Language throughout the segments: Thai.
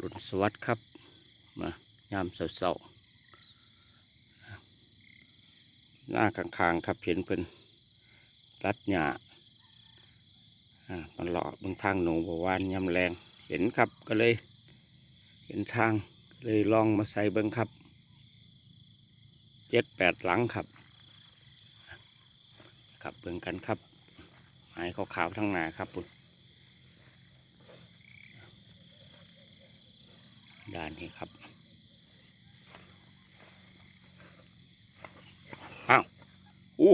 รุนสวัสดิ์ครับ มายามเสาๆหน้าข้างๆครับเห็นเพิ่นรัดหญ้าอ่ามันเลาะบนทางหนูบวานยำแรงเห็นครับก็เลย เห็นทางเลยลองมาใส่เบิ้งครับเจ็ดแปดหลังครับครับเบิ่งกันครับไม้ขาวๆทั้งหนาครับปุ่น ด้านนี้ครับอ้าวอู้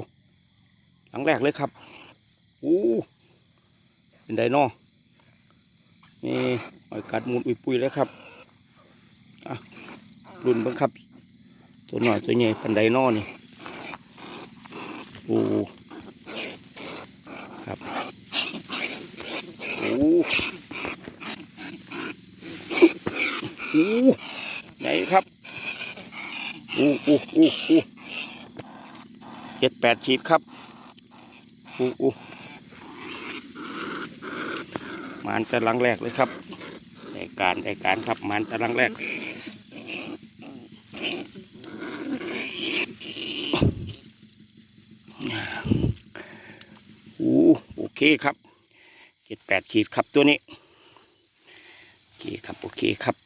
หลังแรกเลยครับอู้เป็นไดโนอนี่หอยกัดมุดอุยปุยเลยครับอะรุ่นบิ่งครับ ตัวหน่อยตัวใหญ่เป็นไดโนอนี่อู้ครับโอ้โหไหนครับโอ้โอ้โอ้โอ้เจ็ดแปดขีดครับโอ้โอ้มันจะลังแรกเลยครับได้การได้การครับมันจะลังแรกโอ้โอเคครับเจ็ดแปดขีดครับตัวนี้โอเคครับโอเคครับ